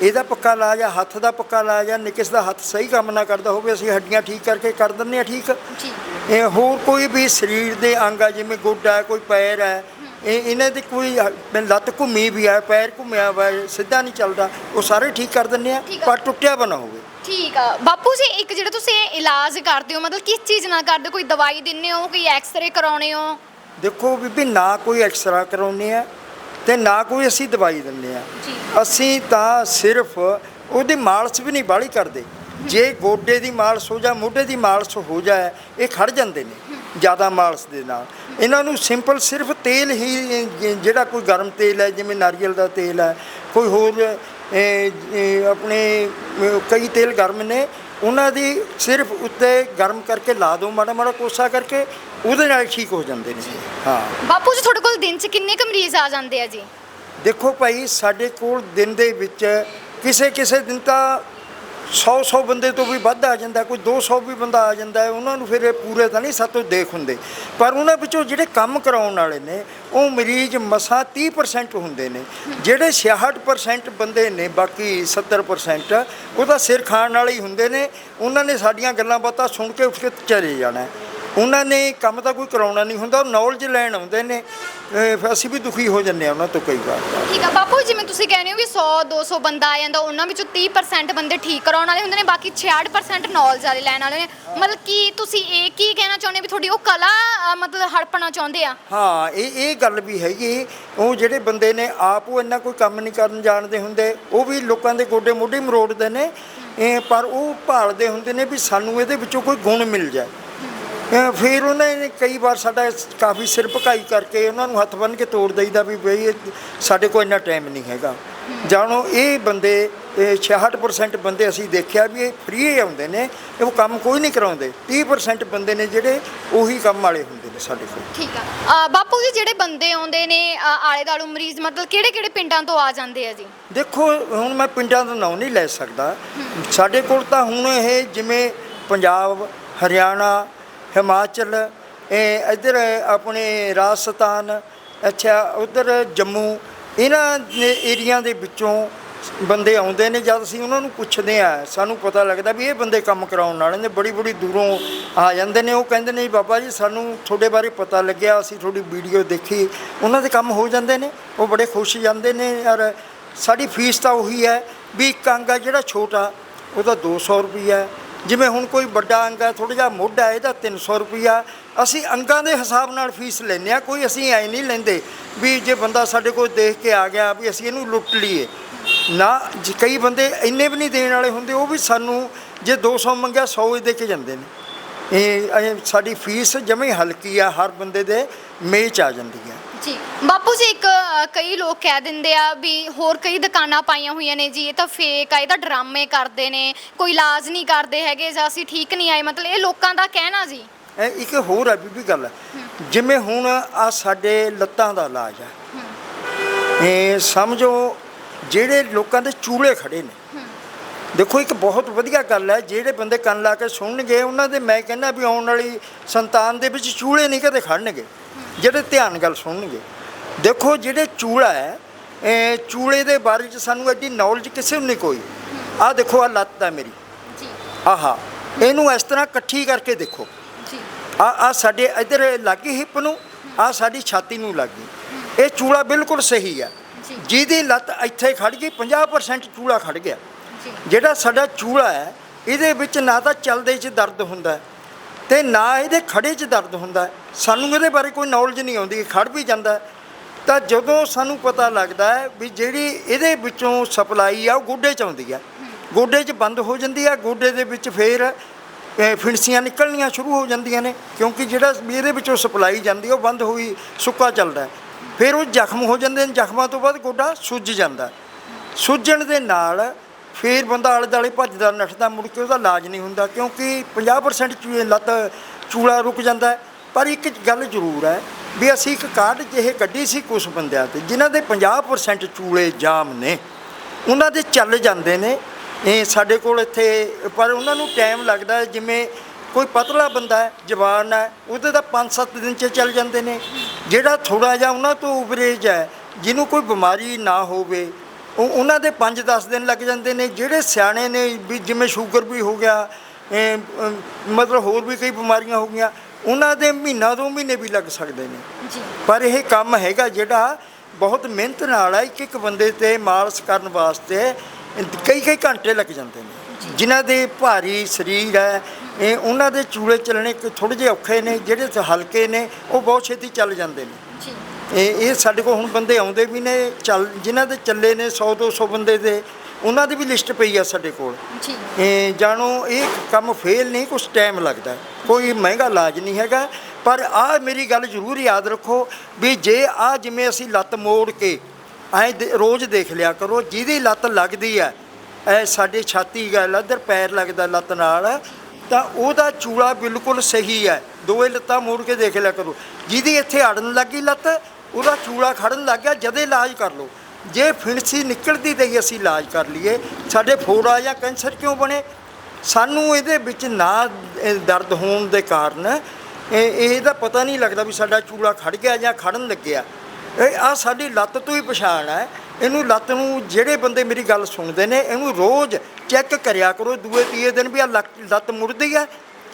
ਇਹਦਾ ਪੱਕਾ ਇਲਾਜ ਹੈ ਹੱਥ ਦਾ ਪੱਕਾ ਇਲਾਜ ਹੈ ਨਿਕਿਸ ਦਾ ਹੱਥ ਸਹੀ ਕੰਮ ਨਾ ਕਰਦਾ ਹੋਵੇ ਅਸੀਂ ਹੱਡੀਆਂ ਠੀਕ ਕਰਕੇ ਕਰ ਦਿੰਦੇ ਆ ਠੀਕ। ਜੀ। ਇਹ ਹੋਰ ਕੋਈ ਵੀ ਸਰੀਰ ਦੇ ਅੰਗ ਆ ਜਿਵੇਂ ਗੋਡਾ ਹੈ ਕੋਈ ਪੈਰ ਹੈ ਇਹ ਇਹਨਾਂ ਦੀ ਕੋਈ ਲੱਤ ਘੁੰਮੀ ਵੀ ਹੈ ਪੈਰ ਘੁੰਮਿਆ ਵਾ ਸਿੱਧਾ ਨਹੀਂ ਚੱਲਦਾ ਉਹ ਸਾਰੇ ਠੀਕ ਕਰ ਦਿੰਦੇ ਆ ਆ। ਪਰ ਟੁੱਟਿਆ ਬਣਾ ਹੋਵੇ। ਠੀਕ ਆ। ਬਾਪੂ ਜੀ ਇੱਕ ਜਿਹੜਾ ਤੁਸੀਂ ਇਲਾਜ ਕਰਦੇ ਹੋ ਮਤਲਬ ਕਿਸ ਚੀਜ਼ ਨਾਲ ਕਰਦੇ ਹੋ? ਕੋਈ ਦਵਾਈ ਦਿੰਨੇ ਹੋ ਕੋਈ ਐਕਸ-ਰੇ ਕਰਾਉਣੇ ਹੋ? ਦੇਖੋ ਬੀਬੀ ਨਾ ਕੋਈ ਐਕਸਰਾ ਕਰਾਉਂਦੇ ਆ ਤੇ ਨਾ ਕੋਈ ਅਸੀਂ ਦਵਾਈ ਦਿੰਦੇ ਆ ਅਸੀਂ ਤਾਂ ਸਿਰਫ ਉਹਦੀ ਮਾਲਸ਼ ਵੀ ਨਹੀਂ ਬਾਹਲੀ ਕਰਦੇ। ਜੇ ਗੋਡੇ ਦੀ ਮਾਲਸ਼ ਹੋ ਜਾ ਮੋਢੇ ਦੀ ਮਾਲਸ਼ ਹੋ ਜਾਏ ਇਹ ਖੜ ਜਾਂਦੇ ਨੇ ਜ਼ਿਆਦਾ ਮਾਲਸ਼ ਦੇ ਨਾਲ। ਇਹਨਾਂ ਨੂੰ ਸਿੰਪਲ ਸਿਰਫ ਤੇਲ ਹੀ ਜਿਹੜਾ ਕੋਈ ਗਰਮ ਤੇਲ ਹੈ ਜਿਵੇਂ ਨਾਰੀਅਲ ਦਾ ਤੇਲ ਹੈ ਕੋਈ ਹੋਰ ਆਪਣੇ ਕਈ ਤੇਲ ਗਰਮ ਨੇ ਉਹਨਾਂ ਦੀ ਸਿਰਫ ਉੱਤੇ ਗਰਮ ਕਰਕੇ ਲਾ ਦਿਓ ਮਾੜਾ ਮਾੜਾ ਕੋਸਾ ਕਰਕੇ ਉਹਦੇ ਨਾਲ ਠੀਕ ਹੋ ਜਾਂਦੇ ਨੇ। ਹਾਂ। ਬਾਪੂ ਜੀ ਤੁਹਾਡੇ ਕੋਲ ਦਿਨ 'ਚ ਕਿੰਨੇ ਕੁ ਮਰੀਜ਼ ਆ ਜਾਂਦੇ ਆ ਜੀ? ਦੇਖੋ ਭਾਈ ਸਾਡੇ ਕੋਲ ਦਿਨ ਦੇ ਵਿੱਚ ਕਿਸੇ ਕਿਸੇ ਦਿਨ ਤਾਂ 100 100 ਬੰਦੇ ਤੋਂ ਵੀ ਵੱਧ ਆ ਜਾਂਦਾ, ਕੋਈ 200 ਵੀ ਬੰਦਾ ਆ ਜਾਂਦਾ ਹੈ, ਉਹਨਾਂ ਨੂੰ ਫਿਰ ਇਹ ਪੂਰੇ ਤਾਂ ਨਹੀਂ ਸਾਤੋਂ ਦੇਖ ਹੁੰਦੇ। ਪਰ ਉਹਨਾਂ ਵਿੱਚੋਂ ਜਿਹੜੇ ਕੰਮ ਕਰਾਉਣ ਵਾਲੇ ਨੇ, ਉਹ ਮਰੀਜ਼ ਮਸਾਂ 30% ਹੁੰਦੇ ਨੇ। ਜਿਹੜੇ 66% ਬੰਦੇ ਨੇ, ਬਾਕੀ 70% ਉਹਦਾ ਸਿਰ ਖਾਣ ਵਾਲੇ ਹੀ ਹੁੰਦੇ ਨੇ। ਉਹਨਾਂ ਨੇ ਸਾਡੀਆਂ ਗੱਲਾਂ ਬਾਤਾਂ ਸੁਣ ਕੇ ਫਿਰ ਚਲੇ ਜਾਣਾ ਉਹਨਾਂ ਨੇ ਕੰਮ ਤਾਂ ਕੋਈ ਕਰਾਉਣਾ ਨਹੀਂ ਹੁੰਦਾ ਉਹ ਨੌਲੇਜ ਲੈਣ ਆਉਂਦੇ ਨੇ ਅਹ ਫਿਰ ਅਸੀਂ ਵੀ ਦੁਖੀ ਹੋ ਜੰਨੇ ਆ ਉਹਨਾਂ ਤੋਂ ਕਈ ਵਾਰ। ਠੀਕ ਆ ਬਾਪੂ ਜਿਵੇਂ ਤੁਸੀਂ ਕਹਿੰਦੇ ਹੋ ਵੀ 100 200 ਬੰਦਾ ਆ ਜਾਂਦਾ ਉਹਨਾਂ ਵਿੱਚੋਂ 30% ਬੰਦੇ ਠੀਕ ਕਰਾਉਣ ਵਾਲੇ ਹੁੰਦੇ ਨੇ ਬਾਕੀ 66% ਨੌਲੇਜ ਵਾਲੇ ਲੈਣ ਵਾਲੇ ਨੇ। ਮਤਲਬ ਕੀ ਤੁਸੀਂ ਇਹ ਕੀ ਕਹਿਣਾ ਚਾਹੁੰਦੇ ਵੀ ਤੁਹਾਡੀ ਉਹ ਕਲਾ ਅ, ਮਤਲਬ ਹੜਪਣਾ ਚਾਹੁੰਦੇ ਆ? ਹਾਂ ਇਹ ਇਹ ਗੱਲ ਵੀ ਹੈਗੀ ਉਹ ਜਿਹੜੇ ਬੰਦੇ ਨੇ ਆਪ ਉਹ ਇੰਨਾ ਕੋਈ ਕੰਮ ਨਹੀਂ ਕਰਨ ਜਾਣਦੇ ਹੁੰਦੇ ਉਹ ਵੀ ਲੋਕਾਂ ਦੇ ਗੋਡੇ ਮੋਢੇ ਮਰੋੜਦੇ ਨੇ ਇਹ ਪਰ ਉਹ ਭਾਲਦੇ ਹੁੰਦੇ ਨੇ ਵੀ ਸਾਨੂੰ ਇਹਦੇ ਵਿੱਚੋਂ ਕੋਈ ਗੁਣ ਮਿਲ ਜਾਏ। ਅਹ ਫਿਰ ਉਹਨਾਂ ਨੇ ਕਈ ਵਾਰ ਸਾਡਾ ਇਸ- ਕਾਫੀ ਸਿਰ ਭਕਾਈ ਕਰਕੇ ਉਹਨਾਂ ਨੂੰ ਹੱਥ ਬੰਨ੍ਹ ਕੇ ਤੋੜ ਦਈਦਾ ਵੀ ਬਈ ਇਹ ਸਾਡੇ ਕੋਲ ਇੰਨਾ ਟਾਈਮ ਨਹੀਂ ਹੈਗਾ। ਜਾਣੋ ਇਹ ਬੰਦੇ ਇਹ 66% ਬੰਦੇ ਅਸੀਂ ਦੇਖਿਆ ਵੀ ਇਹ ਫ੍ਰੀ ਆਉਂਦੇ ਨੇ ਉਹ ਕੰਮ ਕੋਈ ਨਹੀਂ ਕਰਾਉਂਦੇ। 30% ਬੰਦੇ ਨੇ ਜਿਹੜੇ ਉਹੀ ਕੰਮ ਵਾਲੇ ਹੁੰਦੇ ਨੇ ਸਾਡੇ ਕੋਲ। ਠੀਕ ਆ। ਅ, ਬਾਪੂ ਜੀ ਜਿਹੜੇ ਬੰਦੇ ਆਉਂਦੇ ਨੇ ਅ, ਆਲੇ ਦਾਲੂ ਮਰੀਜ਼ ਮਤਲਬ ਕਿਹੜੇ ਕਿਹੜੇ ਪਿੰਡਾਂ ਤੋਂ ਆ ਜਾਂਦੇ ਆ ਜੀ? ਦੇਖੋ ਹੁਣ ਮੈਂ ਪਿੰਡਾਂ ਦਾ ਨਾਂ ਨਹੀਂ ਲੈ ਸਕਦਾ। ਸਾਡੇ ਕੋਲ ਤਾਂ ਹੁਣ ਇਹ ਜਿਵੇਂ ਪੰਜਾਬ ਹਰਿਆਣਾ ਹਿਮਾਚਲ, ਇਹ ਇੱਧਰ ਆਪਣੇ ਰਾਜਸਥਾਨ, ਅੱਛਾ, ਉਧਰ ਜੰਮੂ, ਇਹਨਾਂ ਦੇ ਏਰੀਆ ਦੇ ਵਿੱਚੋਂ ਬੰਦੇ ਆਉਂਦੇ ਨੇ, ਜਦ ਅਸੀਂ ਉਹਨਾਂ ਨੂੰ ਪੁੱਛਦੇ ਆ ਸਾਨੂੰ ਪਤਾ ਲੱਗਦਾ ਵੀ ਇਹ ਬੰਦੇ ਕੰਮ ਕਰਾਉਣ ਵਾਲੇ ਨੇ, ਬੜੀ ਬੜੀ ਦੂਰੋਂ ਆ ਜਾਂਦੇ ਨੇ, ਉਹ ਕਹਿੰਦੇ ਨੇ, ਬਾਬਾ ਜੀ, ਸਾਨੂੰ ਤੁਹਾਡੇ ਬਾਰੇ ਪਤਾ ਲੱਗਿਆ, ਅਸੀਂ ਤੁਹਾਡੀ ਵੀਡੀਓ ਦੇਖੀ, ਉਹਨਾਂ ਦੇ ਕੰਮ ਹੋ ਜਾਂਦੇ ਨੇ, ਉਹ ਬੜੇ ਖੁਸ਼ ਜਾਂਦੇ ਨੇ ਯਾਰ ਸਾਡੀ ਫੀਸ ਤਾਂ ਉਹੀ ਹੈ ਵੀ ਇੱਕ ਅੰਗ ਹੈ ਜਿਹੜਾ ਛੋਟਾ ਉਹਦਾ 200 ਰੁਪਈਆ ਜਿਵੇਂ ਹੁਣ ਕੋਈ ਵੱਡਾ ਅੰਗ ਹੈ ਥੋੜਾ ਜਿਹਾ ਮੋਢਾ ਹੈ, ਇਹਦਾ 300 ਰੁਪਈਆ। ਅਸੀਂ ਅੰਗਾਂ ਦੇ ਹਿਸਾਬ ਨਾਲ ਫੀਸ ਲੈਂਦੇ ਆ ਕੋਈ ਅਸੀਂ ਐ ਨਹੀਂ ਲੈਂਦੇ ਵੀ ਜੇ ਬੰਦਾ ਸਾਡੇ ਕੋਲ ਦੇਖ ਕੇ ਆ ਗਿਆ ਵੀ ਅਸੀਂ ਇਹਨੂੰ ਲੁੱਟ ਲਈਏ। ਨਾ, ਜੇ, ਕਈ ਬੰਦੇ ਇੰਨੇ ਵੀ ਨਹੀਂ ਦੇਣ ਵਾਲੇ ਹੁੰਦੇ, ਉਹ ਵੀ ਸਾਨੂੰ ਜੇ 200 ਮੰਗਿਆ 100 ਹੀ ਦੇ ਕੇ ਜਾਂਦੇ ਨੇ। ਇਹ ਇਹ ਸਾਡੀ ਫੀਸ ਜਮੇ ਹਲਕੀ ਆ ਹਰ ਬੰਦੇ ਦੇ ਮੇਚ ਆ ਜਾਂਦੀ ਹੈ ਜੀ। ਬਾਪੂ ਜੀ ਇੱਕ ਅ, ਕਈ ਲੋਕ ਕਹਿ ਦਿੰਦੇ ਆ ਵੀ ਹੋਰ ਕਈ ਦੁਕਾਨਾਂ ਪਾਈਆਂ ਹੋਈਆਂ ਨੇ ਜੀ ਇਹ ਤਾਂ ਫੇਕ ਆ ਇਹ ਤਾਂ ਡਰਾਮੇ ਕਰਦੇ ਨੇ ਕੋਈ ਇਲਾਜ ਨਹੀਂ ਕਰਦੇ ਹੈਗੇ ਜਾਂ ਅਸੀਂ ਠੀਕ ਨਹੀਂ ਆਏ ਮਤਲਬ ਇਹ ਲੋਕਾਂ ਦਾ ਕਹਿਣਾ ਜੀ। ਇਹ ਇੱਕ ਹੋਰ ਹੈ ਬੀਬੀ ਗੱਲ ਜਿਵੇਂ ਹੁਣ ਆ ਸਾਡੇ ਲੱਤਾਂ ਦਾ ਇਲਾਜ ਹੈ। ਇਹ ਸਮਝੋ ਜਿਹੜੇ ਲੋਕਾਂ ਦੇ ਚੂਲੇ ਖੜੇ ਨੇ ਦੇਖੋ ਇੱਕ ਬਹੁਤ ਵਧੀਆ ਗੱਲ ਹੈ ਜਿਹੜੇ ਬੰਦੇ ਕੰਨ ਲਾ ਕੇ ਸੁਣਨਗੇ ਉਹਨਾਂ ਦੇ ਮੈਂ ਕਹਿੰਦਾ ਵੀ ਆਉਣ ਵਾਲੀ ਸੰਤਾਨ ਦੇ ਵਿੱਚ ਚੂਲੇ ਨਹੀਂ ਕਦੇ ਖੜਨਗੇ ਜਿਹੜੇ ਧਿਆਨ ਗੱਲ ਸੁਣਨਗੇ। ਦੇਖੋ ਜਿਹੜੇ ਚੂਲਾ ਹੈ ਇਹ ਚੂਲੇ ਦੇ ਬਾਰੇ ਚ ਸਾਨੂੰ ਐਡੀ ਨੌਲੇਜ ਕਿਸੇ ਨੂੰ ਨਹੀਂ ਕੋਈ। ਆਹ ਦੇਖੋ ਆ ਲੱਤ ਹੈ ਮੇਰੀ। ਜੀ। ਆਹਾ ਇਹਨੂੰ ਇਸ ਤਰ੍ਹਾਂ ਇਕੱਠੀ ਕਰਕੇ ਦੇਖੋ। ਜੀ। ਆ ਆ ਸਾਡੇ ਇੱਧਰ ਲੱਗੀ ਹਿੱਪ ਨੂੰ ਆ ਸਾਡੀ ਛਾਤੀ ਨੂੰ ਲੱਗੀ। ਇਹ ਚੂਲਾ ਬਿਲਕੁਲ ਸਹੀ ਹੈ। ਜਿਹਦੀ ਲੱਤ ਇੱਥੇ ਖੜ ਗਈ 50% ਚੂਲਾ ਖੜ ਗਿਆ। ਜਿਹੜਾ ਸਾਡਾ ਚੂਲਾ ਹੈ ਇਹਦੇ ਵਿੱਚ ਨਾ ਤਾਂ ਚਲਦੇ 'ਚ ਦਰਦ ਹੁੰਦਾ ਹੈ, ਤੇ ਨਾ ਇਹਦੇ ਖੜੇ 'ਚ ਦਰਦ ਹੁੰਦਾ ਸਾਨੂੰ ਇਹਦੇ ਬਾਰੇ ਕੋਈ ਨੌਲੇਜ ਨਹੀਂ ਆਉਂਦੀ ਖੜ ਵੀ ਜਾਂਦਾ ਤਾਂ ਜਦੋਂ ਸਾਨੂੰ ਪਤਾ ਲੱਗਦਾ ਹੈ ਵੀ ਜਿਹੜੀ ਇਹਦੇ ਵਿੱਚੋਂ ਸਪਲਾਈ ਆ ਉਹ ਗੋਡੇ 'ਚ ਆਉਂਦੀ ਆ। ਗੋਡੇ 'ਚ ਬੰਦ ਹੋ ਜਾਂਦੀ ਆ ਗੋਡੇ ਦੇ ਵਿੱਚ ਫੇਰ ਫਿਣਸੀਆਂ ਨਿਕਲਣੀਆਂ ਸ਼ੁਰੂ ਹੋ ਜਾਂਦੀਆਂ ਨੇ ਕਿਉਂਕਿ ਜਿਹੜਾ ਇਹਦੇ ਵਿੱਚੋਂ ਸਪਲਾਈ ਜਾਂਦੀ ਉਹ ਬੰਦ ਹੋਈ ਸੁੱਕਾ ਚੱਲਦਾ ਫਿਰ ਉਹ ਜ਼ਖਮ ਹੋ ਜਾਂਦੇ ਨੇ ਜ਼ਖਮਾਂ ਤੋਂ ਬਾਅਦ ਗੋਡਾ ਸੁੱਜ ਜਾਂਦਾ ਸੁੱਜਣ ਦੇ ਨਾਲ ਫਿਰ ਬੰਦਾ ਆਲੇ ਦੁਆਲੇ ਭੱਜਦਾ, ਨੱਠਦਾ, ਮੁੜ ਕੇ ਉਹਦਾ ਇਲਾਜ ਨਹੀਂ ਹੁੰਦਾ ਕਿਉਂਕਿ 50% ਚੂਹੇ ਲੱਤ, ਚੂਲਾ ਰੁਕ ਜਾਂਦਾ ਪਰ ਇੱਕ ਗੱਲ ਜ਼ਰੂਰ ਹੈ ਵੀ ਅਸੀਂ ਇੱਕ ਕਾਰਡ ਜਿਹੇ ਕੱਢੀ ਸੀ ਕੁਝ ਬੰਦਿਆਂ ਤੇ, ਜਿਨ੍ਹਾਂ ਦੇ 50% ਚੂਲੇ ਜਾਮ ਨੇ। ਉਹਨਾਂ ਦੇ ਚੱਲ ਜਾਂਦੇ ਨੇ। ਇਹ ਸਾਡੇ ਕੋਲ ਇੱਥੇ, ਪਰ ਉਹਨਾਂ ਨੂੰ ਟਾਈਮ ਲੱਗਦਾ ਜਿਵੇਂ ਕੋਈ ਪਤਲਾ ਬੰਦਾ ਹੈ, ਜਵਾਨ ਹੈ, ਉਹਦੇ ਤਾਂ 5-7 ਦਿਨ ਚ ਚੱਲ ਜਾਂਦੇ ਨੇ। ਜਿਹੜਾ ਥੋੜਾ ਜਿਹਾ ਉਹਨਾਂ ਤੋਂ ਉਬਰੇਜ ਹੈ, ਜਿਹਨੂੰ ਕੋਈ ਬਿਮਾਰੀ ਨਾ ਹੋਵੇ ਉਹ ਉਹਨਾਂ ਦੇ 5-10 ਦਿਨ ਲੱਗ ਜਾਂਦੇ ਨੇ ਜਿਹੜੇ ਸਿਆਣੇ ਨੇ ਵੀ ਜਿਵੇਂ ਸ਼ੂਗਰ ਵੀ ਹੋ ਗਿਆ ਇਹ, ਅਮ, ਮਤਲਬ ਹੋਰ ਵੀ ਕਈ ਬਿਮਾਰੀਆਂ ਹੋ ਗਈਆਂ ਉਹਨਾਂ ਦੇ ਮਹੀਨਾ ਦੋ ਮਹੀਨੇ ਵੀ ਲੱਗ ਸਕਦੇ ਨੇ। ਜੀ। ਪਰ ਇਹ ਕੰਮ ਹੈਗਾ ਜਿਹੜਾ ਬਹੁਤ ਮਿਹਨਤ ਨਾਲ ਹੈ ਇੱਕ ਇੱਕ ਬੰਦੇ ਤੇ ਮਾਲਸ਼ ਕਰਨ ਵਾਸਤੇ ਕਈ ਕਈ ਘੰਟੇ ਲੱਗ ਜਾਂਦੇ ਨੇ। ਜਿਨ੍ਹਾਂ ਦੇ ਭਾਰੀ ਸਰੀਰ ਹੈ ਇਹ ਉਹਨਾਂ ਦੇ ਚੂਲੇ ਚੱਲਣੇ ਥੋੜੇ ਜਿਹੇ ਔਖੇ ਨੇ ਜਿਹੜੇ ਹਲਕੇ ਨੇ ਉਹ ਬਹੁਤ ਛੇਤੀ ਚੱਲ ਜਾਂਦੇ ਨੇ। ਇਹ ਇਹ ਸਾਡੇ ਕੋਲ ਹੁਣ ਬੰਦੇ ਆਉਂਦੇ ਵੀ ਨੇ ਚੱਲ ਜਿਨ੍ਹਾਂ ਦੇ ਚੱਲੇ ਨੇ 100 200 ਬੰਦੇ ਦੇ ਉਹਨਾਂ ਦੀ ਵੀ ਲਿਸਟ ਪਈ ਆ ਸਾਡੇ ਕੋਲ। ਜੀ। ਇਹ ਜਾਣੋ ਇਹ ਕੰਮ ਫੇਲ ਨਹੀਂ ਕੁਝ ਟਾਈਮ ਲੱਗਦਾ। ਕੋਈ ਮਹਿੰਗਾ ਇਲਾਜ ਨਹੀਂ ਹੈਗਾ ਪਰ ਆ ਮੇਰੀ ਗੱਲ ਜ਼ਰੂਰ ਯਾਦ ਰੱਖੋ ਵੀ ਜੇ ਆ ਜਿਵੇਂ ਅਸੀਂ ਲੱਤ ਮੋੜ ਕੇ ਐ ਰੋਜ਼ ਦੇਖ ਲਿਆ ਕਰੋ ਜਿਹਦੀ ਲੱਤ ਲੱਗਦੀ ਹੈ ਐ ਸਾਡੇ ਛਾਤੀ ਗੱਲ ਇੱਧਰ ਪੈਰ ਲੱਗਦਾ ਲੱਤ ਨਾਲ ਤਾਂ ਉਹਦਾ ਚੂੜਾ ਬਿਲਕੁਲ ਸਹੀ ਹੈ ਦੋਵੇਂ ਲੱਤਾਂ ਮੋੜ ਕੇ ਦੇਖ ਲਿਆ ਕਰੋ। ਜਿਹਦੀ ਇੱਥੇ ਅੜਨ ਲੱਗੀ ਲੱਤ ਉਹਦਾ ਚੂੜਾ ਖੜਨ ਲੱਗ ਗਿਆ, ਜਦੇ ਇਲਾਜ ਕਰ ਲਓ। ਜੇ ਫਿਣਸੀ ਨਿਕਲਦੀ ਤੇ ਅਸੀਂ ਇਲਾਜ ਕਰ ਲਈਏ, ਸਾਡੇ ਫੋੜਾ ਜਾਂ ਕੈਂਸਰ ਕਿਉਂ ਬਣੇ? ਸਾਨੂੰ ਇਹਦੇ ਵਿੱਚ ਨਾ ਦਰਦ ਹੋਣ ਦੇ ਕਾਰਨ ਇਹ ਇਹਦਾ ਪਤਾ ਨਹੀਂ ਲੱਗਦਾ ਵੀ ਸਾਡਾ ਚੂੜਾ ਖੜ ਗਿਆ ਜਾਂ ਖੜਨ ਲੱਗਿਆ। ਇਹ ਆ ਸਾਡੀ ਲੱਤ ਤੋਂ ਹੀ ਪਛਾਣ ਹੈ। ਇਹਨੂੰ ਲੱਤ ਨੂੰ ਜਿਹੜੇ ਬੰਦੇ ਮੇਰੀ ਗੱਲ ਸੁਣਦੇ ਨੇ, ਇਹਨੂੰ ਰੋਜ਼ ਚੈੱਕ ਕਰਿਆ ਕਰੋ। ਦੂਏ ਤੀਏ ਦਿਨ ਵੀ ਆ ਲੱਤ ਮੁੜਦੀ ਹੈ,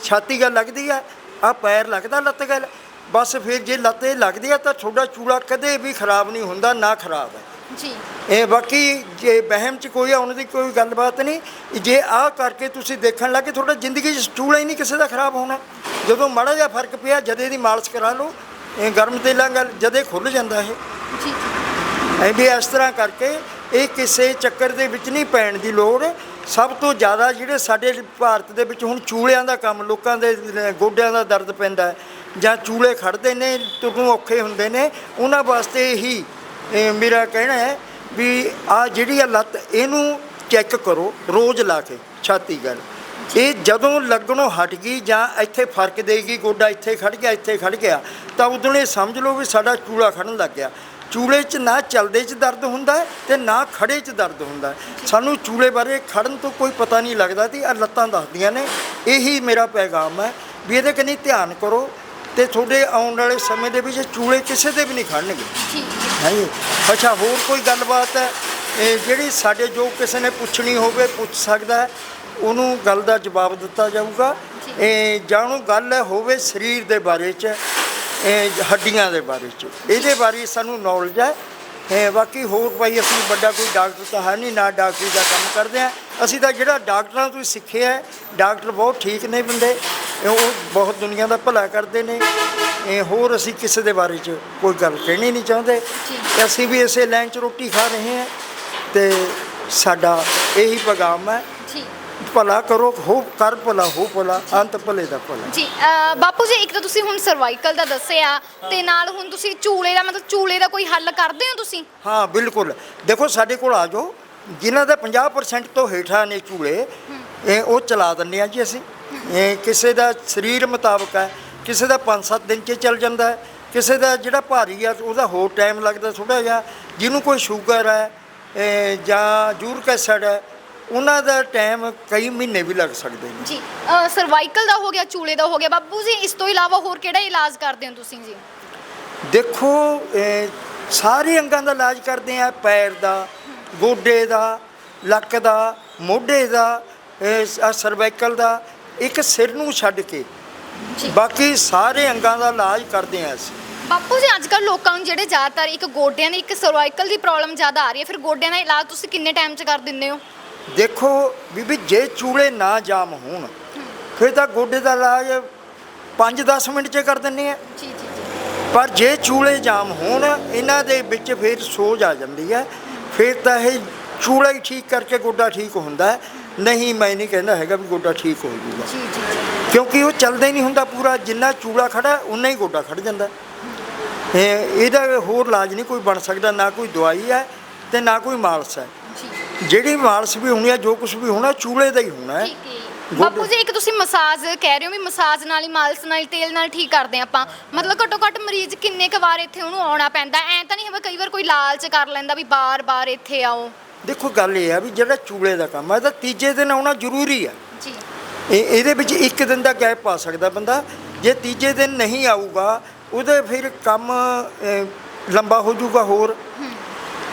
ਛਾਤੀ ਗੱਲ ਲੱਗਦੀ ਹੈ ਆ ਪੈਰ ਲੱਗਦਾ ਲੱਤ ਗੱਲ। ਬਸ ਫਿਰ ਜੇ ਲੱਤ ਇਹ ਲੱਗਦੀ ਹੈ ਤਾਂ ਤੁਹਾਡਾ ਚੂੜਾ ਕਦੇ ਵੀ ਖਰਾਬ ਨਹੀਂ ਹੁੰਦਾ ਨਾ ਖਰਾਬ ਹੈ। ਜੀ। ਇਹ ਬਾਕੀ ਜੇ ਵਹਿਮ ਚ ਕੋਈ ਆਉਣ ਦੀ ਕੋਈ ਗੱਲਬਾਤ ਨਹੀਂ। ਜੇ ਆਹ ਕਰਕੇ ਤੁਸੀਂ ਦੇਖਣ ਲੱਗੇ ਤੁਹਾਡਾ ਜ਼ਿੰਦਗੀ 'ਚ ਚੂੜਾ ਹੀ ਨਹੀਂ ਕਿਸੇ ਦਾ ਖਰਾਬ ਹੋਣਾ। ਜਦੋਂ ਮਾੜਾ ਜਿਹਾ ਫ਼ਰਕ ਪਿਆ ਜਦੇ ਦੀ ਮਾਲਿਸ਼ ਕਰਾ ਲਓ ਇਹ ਗਰਮ ਤੇਲਾਂ ਗੱਲ ਜਦੇ ਖੁੱਲ ਜਾਂਦਾ ਇਹ। ਜੀ ਐ ਵੀ ਇਸ ਤਰ੍ਹਾਂ ਕਰਕੇ ਇਹ ਕਿਸੇ ਚੱਕਰ ਦੇ ਵਿੱਚ ਨਹੀਂ ਪੈਣ ਦੀ ਲੋੜ। ਸਭ ਤੋਂ ਜ਼ਿਆਦਾ ਜਿਹੜੇ ਸਾਡੇ ਭਾਰਤ ਦੇ ਵਿੱਚ ਹੁਣ ਚੂਲਿਆਂ ਦਾ ਕੰਮ ਲੋਕਾਂ ਦੇ ਗੋਡਿਆਂ ਦਾ ਦਰਦ ਪੈਂਦਾ ਜਾਂ ਚੂਲੇ ਖੜਦੇ ਨੇ, ਤੁਰਨੋਂ ਔਖੇ ਹੁੰਦੇ ਨੇ, ਉਹਨਾਂ ਵਾਸਤੇ ਇਹੀ ਮੇਰਾ ਕਹਿਣਾ ਹੈ ਵੀ ਆ ਜਿਹੜੀ ਆ ਲੱਤ, ਇਹਨੂੰ ਚੈੱਕ ਕਰੋ, ਰੋਜ਼ ਲਾ ਕੇ, ਛਾਤੀ ਗੱਲ ਇਹ ਜਦੋਂ ਲੱਗਣੋਂ ਹਟ ਗਈ ਜਾਂ ਇੱਥੇ ਫ਼ਰਕ ਦੇਗੀ, ਗੋਡਾ ਇੱਥੇ ਖੜ ਗਿਆ, ਇੱਥੇ ਖੜ ਗਿਆ, ਤਾਂ ਉਦੋਂ ਇਹ ਸਮਝ ਲਓ ਵੀ ਸਾਡਾ ਚੂਲਾ ਖੜਨ ਲੱਗ ਗਿਆ। ਚੂਲੇ 'ਚ ਨਾ ਚੱਲਦੇ 'ਚ ਦਰਦ ਹੁੰਦਾ ਹੈ ਤੇ ਨਾ ਖੜੇ 'ਚ ਦਰਦ ਹੁੰਦਾ ਸਾਨੂੰ ਚੂਲੇ ਬਾਰੇ ਖੜਨ ਤੋਂ ਕੋਈ ਪਤਾ ਨਹੀਂ ਲੱਗਦਾ ਤੇ ਆ ਲੱਤਾਂ ਦੱਸਦੀਆਂ ਨੇ। ਇਹੀ ਮੇਰਾ ਪੈਗਾਮ ਹੈ ਵੀ ਇਹਦੇ ਕਨੀ ਧਿਆਨ ਕਰੋ ਤੇ ਤੁਹਾਡੇ ਆਉਣ ਵਾਲੇ ਸਮੇਂ ਦੇ ਵਿੱਚ ਚੂਲੇ ਕਿਸੇ ਦੇ ਵੀ ਨਹੀਂ ਖੜਨਗੇ ਜੀ? ਹਾਂਜੀ ਅੱਛਾ ਹੋਰ ਕੋਈ ਗੱਲਬਾਤ ਹੈ? ਇਹ ਜਿਹੜੀ ਸਾਡੇ ਜੋ ਕਿਸੇ ਨੇ ਪੁੱਛਣੀ ਹੋਵੇ ਪੁੱਛ ਸਕਦਾ ਹੈ ਉਹਨੂੰ ਗੱਲ ਦਾ ਜਵਾਬ ਦਿੱਤਾ ਜਾਊਗਾ। ਇਹ ਜਾਣੋ ਗੱਲ ਹੋਵੇ ਸਰੀਰ ਦੇ ਬਾਰੇ ਚ ਇਹ ਹੱਡੀਆਂ ਦੇ ਬਾਰੇ ਚ। ਇਹਦੇ ਬਾਰੇ ਸਾਨੂੰ ਨੌਲੇਜ ਹੈ। ਇਹ ਬਾਕੀ ਹੋਰ ਭਾਈ ਅਸੀਂ ਵੱਡਾ ਕੋਈ ਡਾਕਟਰ ਤਾਂ ਹੈ ਨਹੀਂ ਨਾ ਡਾਕਟਰੀ ਦਾ ਕੰਮ ਕਰਦੇ ਆ ਅਸੀਂ ਤਾਂ ਜਿਹੜਾ ਡਾਕਟਰਾਂ ਤੋਂ ਹੀ ਸਿੱਖਿਆ ਹੈ ਡਾਕਟਰ ਬਹੁਤ ਠੀਕ ਨੇ ਬੰਦੇ ਉਹ ਬਹੁਤ ਦੁਨੀਆ ਦਾ ਭਲਾ ਕਰਦੇ ਨੇ। ਇਹ ਹੋਰ ਅਸੀਂ ਕਿਸੇ ਦੇ ਬਾਰੇ ਚ ਕੋਈ ਗੱਲ ਕਹਿਣੀ ਨਹੀਂ ਚਾਹੁੰਦੇ। ਅਸੀਂ ਵੀ ਇਸੇ ਲਾਈਨ 'ਚ ਰੋਟੀ ਖਾ ਰਹੇ ਹਾਂ ਤੇ ਸਾਡਾ ਇਹੀ ਪੈਗਾਮ ਹੈ। ਭਲਾ ਕਰੋ ਹੋ ਕਰ ਭਲਾ ਹੋ ਭਲਾ ਅੰਤ ਭਲੇ ਦਾ ਭਲਾ। ਜੀ ਬਾਪੂ ਜੀ ਇੱਕ ਤਾਂ ਤੁਸੀਂ ਹੁਣ ਸਰਵਾਈਕਲ ਦਾ ਦੱਸਿਆ ਤੇ ਨਾਲ ਹੁਣ ਤੁਸੀਂ ਚੂਲੇ ਦਾ ਮਤਲਬ ਚੂਲੇ ਦਾ ਕੋਈ ਹੱਲ ਕਰਦੇ ਹੋ ਤੁਸੀਂ? ਹਾਂ ਬਿਲਕੁਲ। ਦੇਖੋ ਸਾਡੇ ਕੋਲ ਆ ਜਾਓ। ਜਿਨ੍ਹਾਂ ਦਾ 50% ਤੋਂ ਹੇਠਾਂ ਨੇ ਚੂਲੇ ਇਹ ਉਹ ਚਲਾ ਦਿੰਦੇ ਆ ਜੀ ਅਸੀਂ। ਇਹ ਕਿਸੇ ਦਾ ਸਰੀਰ ਮੁਤਾਬਕ ਹੈ ਕਿਸੇ ਦਾ 5-7 ਦਿਨ 'ਚ ਚੱਲ ਜਾਂਦਾ ਹੈ ਕਿਸੇ ਦਾ ਜਿਹੜਾ ਭਾਰੀ ਆ ਉਹਦਾ ਹੋਰ ਟਾਈਮ ਲੱਗਦਾ ਥੋੜਾ ਜਿਹਾ। ਜਿਹਨੂੰ ਕੋਈ ਸ਼ੂਗਰ ਹੈ ਇਹ ਜਾਂ ਯੂਰਿਕ ਐਸਿਡ ਹੈ ਉਹਨਾਂ ਦਾ ਟਾਈਮ ਕਈ ਮਹੀਨੇ ਵੀ ਲੱਗ ਸਕਦੇ ਨੇ। ਜੀ ਸਰਵਾਈਕਲ ਦਾ ਹੋ ਗਿਆ ਚੂਲੇ ਦਾ ਹੋ ਗਿਆ ਬਾਪੂ ਜੀ ਇਸ ਤੋਂ ਇਲਾਵਾ ਹੋਰ ਕਿਹੜਾ ਇਲਾਜ ਕਰਦੇ ਹੋ ਤੁਸੀਂ ਜੀ? ਦੇਖੋ ਇਹ ਸਾਰੇ ਅੰਗਾਂ ਦਾ ਇਲਾਜ ਕਰਦੇ ਆ ਪੈਰ ਦਾ ਗੋਡੇ ਦਾ ਲੱਕ ਦਾ ਮੋਢੇ ਦਾ ਸਰਵਾਈਕਲ ਦਾ ਇੱਕ ਸਿਰ ਨੂੰ ਛੱਡ ਕੇ। ਜੀ। ਬਾਕੀ ਸਾਰੇ ਅੰਗਾਂ ਦਾ ਇਲਾਜ ਕਰਦੇ ਆ ਅਸੀਂ। ਬਾਪੂ ਜੀ ਅੱਜ ਕੱਲ ਲੋਕਾਂ ਨੂੰ ਜਿਹੜੇ ਜ਼ਿਆਦਾਤਰ ਇੱਕ ਗੋਡਿਆਂ ਦੀ ਇੱਕ ਸਰਵਾਈਕਲ ਦੀ ਪ੍ਰੋਬਲਮ ਜ਼ਿਆਦਾ ਆ ਰਹੀ ਹੈ ਫਿਰ ਗੋਡਿਆਂ ਦਾ ਇਲਾਜ ਤੁਸੀਂ ਕਿੰਨੇ ਟਾਈਮ 'ਚ ਕਰ ਦਿੰਦੇ ਹੋ? ਦੇਖੋ ਬੀਬੀ ਜੇ ਚੂਲੇ ਨਾ ਜਾਮ ਹੋਣ ਫਿਰ ਤਾਂ ਗੋਡੇ ਦਾ ਇਲਾਜ 5-10 ਮਿੰਟ 'ਚ ਕਰ ਦਿੰਨੇ ਆ। ਜੀ ਜੀ ਜੀ। ਪਰ ਜੇ ਚੂਲੇ ਜਾਮ ਹੋਣ ਇਹਨਾਂ ਦੇ ਵਿੱਚ ਫਿਰ ਸੋਜ ਆ ਜਾਂਦੀ ਹੈ। ਫਿਰ ਤਾਂ ਇਹ ਚੂਲਾ ਹੀ ਠੀਕ ਕਰਕੇ ਗੋਡਾ ਠੀਕ ਹੁੰਦਾ ਨਹੀਂ ਮੈਂ ਨਹੀਂ ਕਹਿੰਦਾ ਹੈਗਾ ਵੀ ਗੋਡਾ ਠੀਕ ਹੋ ਜੂਗਾ। ਜੀ ਜੀ ਜੀ। ਕਿਉਂਕਿ ਉਹ ਚੱਲਦਾ ਹੀ ਨਹੀਂ ਹੁੰਦਾ ਪੂਰਾ। ਜਿੰਨਾ ਚੂਲਾ ਖੜਾ ਉਨਾ ਹੀ ਗੋਡਾ ਖੜ ਜਾਂਦਾ। ਇਹ ਇਹਦਾ ਹੋਰ ਇਲਾਜ ਨਹੀਂ ਕੋਈ ਬਣ ਸਕਦਾ। ਨਾ ਕੋਈ ਦਵਾਈ ਹੈ ਤੇ ਨਾ ਕੋਈ ਮਾਲਸ਼ ਹੈ। ਜਿਹੜੀ ਮਾਲਸ਼ ਵੀ ਹੋਣੀ ਹੈ ਜੋ ਕੁਝ ਵੀ ਹੋਣਾ ਚੂਲੇ ਦਾ ਹੀ ਹੋਣਾ ਹੈ। ਠੀਕ ਹੈ ਗੋਡੇ- ਬਾਪੂ ਜੀ ਇੱਕ ਤੁਸੀਂ ਮਸਾਜ ਕਹਿ ਰਹੇ ਹੋ ਵੀ ਮਸਾਜ ਨਾਲ ਹੀ ਮਾਲਸ਼ ਨਾਲ ਹੀ ਤੇਲ ਨਾਲ ਠੀਕ ਕਰਦੇ ਹਾਂ ਆਪਾਂ। ਮਤਲਬ ਘੱਟੋ ਘੱਟ ਮਰੀਜ਼ ਕਿੰਨੇ ਕੁ ਵਾਰ ਇੱਥੇ ਉਹਨੂੰ ਆਉਣਾ ਪੈਂਦਾ? ਐ ਤਾਂ ਨਹੀਂ ਹੈ ਵੀ ਕਈ ਵਾਰ ਕੋਈ ਲਾਲਚ ਕਰ ਲੈਂਦਾ ਵੀ ਬਾਰ-ਬਾਰ ਇੱਥੇ ਆਓ। ਦੇਖੋ ਗੱਲ ਇਹ ਆ ਵੀ ਜਿਹੜਾ ਚੂਲੇ ਦਾ ਕੰਮ ਹੈ ਤਾਂ ਤੀਜੇ ਦਿਨ ਆਉਣਾ ਜ਼ਰੂਰੀ ਹੈ ਜੀ। ਇਹ ਇਹਦੇ ਵਿੱਚ ਇੱਕ ਦਿਨ ਦਾ ਗੈਪ ਪਾ ਸਕਦਾ ਬੰਦਾ। ਜੇ ਤੀਜੇ ਦਿਨ ਨਹੀਂ ਆਊਗਾ ਉਹਦੇ ਫਿਰ ਕੰਮ ਅਹ, ਲੰਬਾ ਹੋ ਜਾਊਗਾ ਹੋਰ।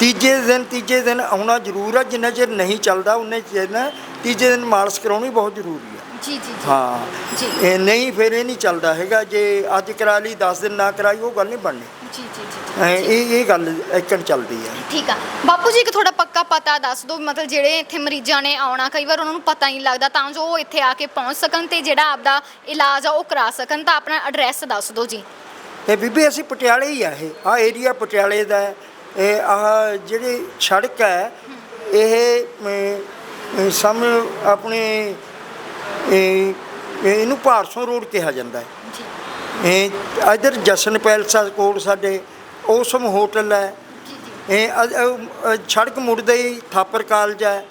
ਤੀਜੇ ਦਿਨ ਤੀਜੇ ਦਿਨ ਆਉਣਾ ਜ਼ਰੂਰ ਹੈ ਜਿੰਨਾ ਚਿਰ ਨਹੀਂ ਚੱਲਦਾ ਉਹਨੇ ਚਿਰ ਨਾ ਤੀਜੇ ਦਿਨ ਮਾਲਸ਼ ਕਰਾਉਣੀ ਬਹੁਤ ਜ਼ਰੂਰੀ ਹੈ ਜੀ ਜੀ ਹਾਂ। ਜੀ। ਇਹ ਨਹੀਂ ਫਿਰ ਇਹ ਨਹੀਂ ਚੱਲਦਾ ਹੈਗਾ ਜੇ ਅੱਜ ਕਰਾ ਲਈ 10 ਦਿਨ ਨਾ ਕਰਾਈ ਉਹ ਗੱਲ ਨਹੀਂ ਬਣਨੀ। ਜੀ ਜੀ ਜੀ ਇਹ ਇਹ ਗੱਲ ਇੱਕਣ ਚੱਲਦੀ ਹੈ ਠੀਕ ਆ। ਬਾਪੂ ਜੀ ਇੱਕ ਥੋੜਾ ਪੱਕਾ ਪਤਾ ਦੱਸ ਦਿਓ ਮਤਲਬ ਜਿਹੜੇ ਇੱਥੇ ਮਰੀਜ਼ਾਂ ਨੇ ਆਉਣਾ ਕਈ ਵਾਰ ਉਹਨਾਂ ਨੂੰ ਪਤਾ ਹੀ ਨਹੀਂ ਲੱਗਦਾ ਤਾਂ ਜੋ ਉਹ ਇੱਥੇ ਆ ਕੇ ਪਹੁੰਚ ਸਕਣ ਤੇ ਜਿਹੜਾ ਆਪਦਾ ਇਲਾਜ ਆ ਉਹ ਕਰਾ ਸਕਣ ਤਾਂ ਆਪਣਾ ਐਡਰੈਸ ਦੱਸ ਦਿਓ ਜੀ। ਇਹ ਬੀਬੀ ਅਸੀਂ ਪਟਿਆਲੇ ਹੀ ਆ ਇਹ ਆ ਏਰੀਆ ਪਟਿਆਲੇ ਦਾ ਹੈ। ਇਹ ਆਹ ਜਿਹੜੀ ਸੜਕ ਹੈ ਇਹ ਅਮ, ਸਾਹਮਣੇ ਆਪਣੇ ਇਹ ਇਹਨੂੰ ਭਾਰਸੋਂ ਰੋਡ ਕਿਹਾ ਜਾਂਦਾ ਹੈ। ਜੀ। ਇਹ ਇਧਰ ਜਸ਼ਨ ਪੈਲਸ ਆ ਕੋਲ ਸਾਡੇ ਔਸਮ ਹੋਟਲ ਹੈ। ਜੀ ਜੀ। ਇਹ ਅ- ਅ- ਅ- ਸੜਕ ਮੁੜਦੇ ਹੀ ਥਾਪਰ ਕਾਲਜ ਹੈ।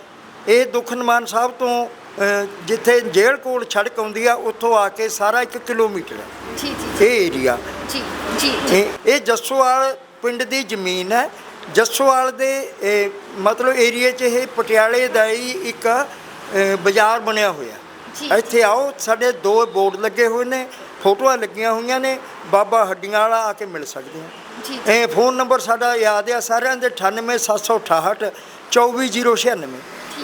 ਇਹ ਦੁਖਨਮਾਨ ਸਾਹਿਬ ਤੋਂ ਅ, ਜਿੱਥੇ ਜੇਲ੍ਹ ਕੋਲ ਸੜਕ ਆਉਂਦੀ ਆ ਉੱਥੋਂ ਆ ਕੇ ਸਾਰਾ 1 ਕਿਲੋਮੀਟਰ ਹੈ। ਜੀ ਜੀ ਇਹ ਏਰੀਆ ਜੀ ਜੀ ਜੀ। ਇਹ ਇਹ ਜੱਸੋਵਾਲ ਪਿੰਡ ਦੀ ਜ਼ਮੀਨ ਹੈ। ਜੱਸੋਵਾਲ ਦੇ ਮਤਲਬ ਏਰੀਏ 'ਚ ਇਹ ਪਟਿਆਲੇ ਦਾ ਹੀ ਇੱਕ ਬਾਜ਼ਾਰ ਬਣਿਆ ਹੋਇਆ। ਇੱਥੇ ਆਓ ਸਾਡੇ ਦੋ ਬੋਰਡ ਲੱਗੇ ਹੋਏ ਨੇ ਫੋਟੋਆਂ ਲੱਗੀਆਂ ਹੋਈਆਂ ਨੇ ਬਾਬਾ ਹੱਡੀਆਂ ਵਾਲਾ ਆ ਕੇ ਮਿਲ ਸਕਦੇ ਆ। ਇਹ ਫੋਨ ਨੰਬਰ ਸਾਡਾ ਯਾਦ ਆ ਸਾਰਿਆਂ ਦੇ 98768 24096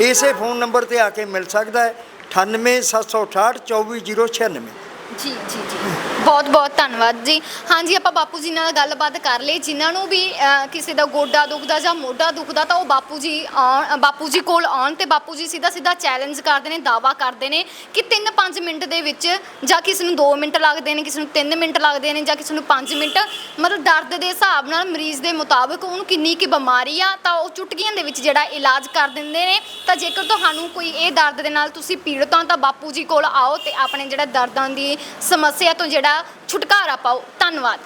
ਇਸੇ ਫੋਨ ਨੰਬਰ ਤੇ ਆ ਕੇ ਮਿਲ ਸਕਦਾ ਹੈ 98768 24096 ਜੀ ਜੀ ਜੀ। ਬਹੁਤ ਬਹੁਤ ਧੰਨਵਾਦ ਜੀ। ਹਾਂਜੀ ਆਪਾਂ ਬਾਪੂ ਜੀ ਨਾਲ ਗੱਲਬਾਤ ਕਰ ਲਈ। ਜਿਨ੍ਹਾਂ ਨੂੰ ਵੀ ਅਹ, ਕਿਸੇ ਦਾ ਗੋਡਾ ਦੁਖਦਾ ਜਾਂ ਮੋਢਾ ਦੁਖਦਾ ਤਾਂ ਉਹ ਬਾਪੂ ਜੀ ਆਉਣ ਬਾਪੂ ਜੀ ਕੋਲ ਆਉਣ ਤੇ ਬਾਪੂ ਜੀ ਸਿੱਧਾ ਸਿੱਧਾ ਚੈਲੰਜ ਕਰਦੇ ਨੇ ਦਾਵਾ ਕਰਦੇ ਨੇ ਕਿ 3-5 ਮਿੰਟ ਦੇ ਵਿੱਚ ਜਾਂ ਕਿਸੇ ਨੂੰ 2 ਮਿੰਟ ਲੱਗਦੇ ਨੇ ਕਿਸੇ ਨੂੰ 3 ਮਿੰਟ ਲੱਗਦੇ ਨੇ ਜਾਂ ਕਿਸੇ ਨੂੰ 5 ਮਿੰਟ ਮਤਲਬ ਦਰਦ ਦੇ ਹਿਸਾਬ ਨਾਲ ਮਰੀਜ਼ ਦੇ ਮੁਤਾਬਕ ਉਹਨੂੰ ਕਿੰਨੀ ਕੀ ਬਿਮਾਰੀ ਆ ਤਾਂ ਉਹ ਚੁਟਕੀਆਂ ਦੇ ਵਿੱਚ ਜਿਹੜਾ ਇਲਾਜ ਕਰ ਦਿੰਦੇ ਨੇ। ਤਾਂ ਜੇਕਰ ਤੁਹਾਨੂੰ ਕੋਈ ਇਹ ਦਰਦ ਦੇ ਨਾਲ ਤੁਸੀਂ ਪੀੜਤ ਹੋ ਤਾਂ ਬਾਪੂ ਜੀ ਕੋਲ ਆਓ ਤੇ ਆਪਣੇ ਜਿਹੜਾ ਦਰਦਾਂ ਦੀ ਸਮੱਸਿਆ ਤੋਂ ਜਿਹੜਾ ਛੁਟਕਾਰਾ ਪਾਓ। ਧੰਨਵਾਦ।